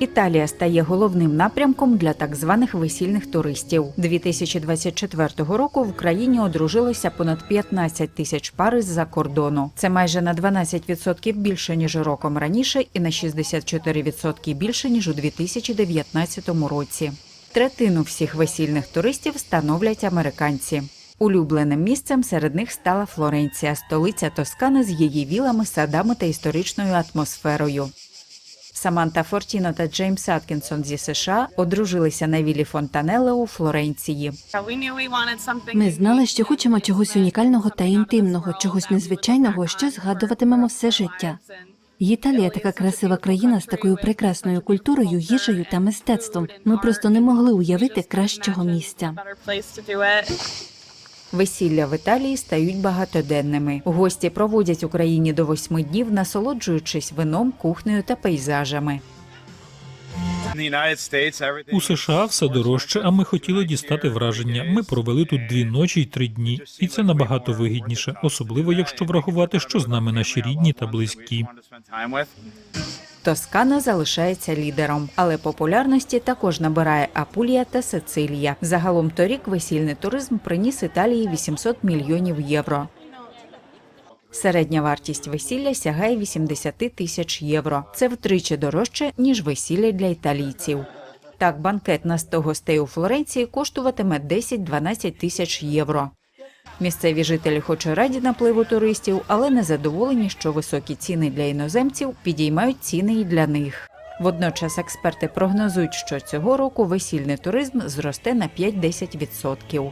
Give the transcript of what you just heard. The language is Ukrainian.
Італія стає головним напрямком для так званих весільних туристів. 2024 року в країні одружилося понад 15 тисяч пар з-за кордону. Це майже на 12% більше ніж роком раніше, і на 64% більше ніж у 2019 році. Третину всіх весільних туристів становлять американці. Улюбленим місцем серед них стала Флоренція, столиця Тоскани з її вілами, садами та історичною атмосферою. Саманта Фортіно та Джеймс Аткінсон зі США одружилися на вілі Фонтанеле у Флоренції. Ми знали, що хочемо чогось унікального та інтимного, чогось незвичайного, що згадуватимемо все життя. Італія така красива країна з такою прекрасною культурою, їжею та мистецтвом. Ми просто не могли уявити кращого місця. Весілля в Італії стають багатоденними. Гості проводять у країні до восьми днів, насолоджуючись вином, кухнею та пейзажами. У США все дорожче, а ми хотіли дістати враження. Ми провели тут дві ночі й три дні, і це набагато вигідніше, особливо якщо врахувати, що з нами наші рідні та близькі. Тоскана залишається лідером, але популярності також набирає Апулія та Сицилія. Загалом торік весільний туризм приніс Італії 800 мільйонів євро. Середня вартість весілля сягає 80 тисяч євро. Це втричі дорожче, ніж весілля для італійців. Так, банкет на 100 гостей у Флоренції коштуватиме 10-12 тисяч євро. Місцеві жителі хоч і раді напливу туристів, але не задоволені, що високі ціни для іноземців підіймають ціни і для них. Водночас експерти прогнозують, що цього року весільний туризм зросте на 5-10%.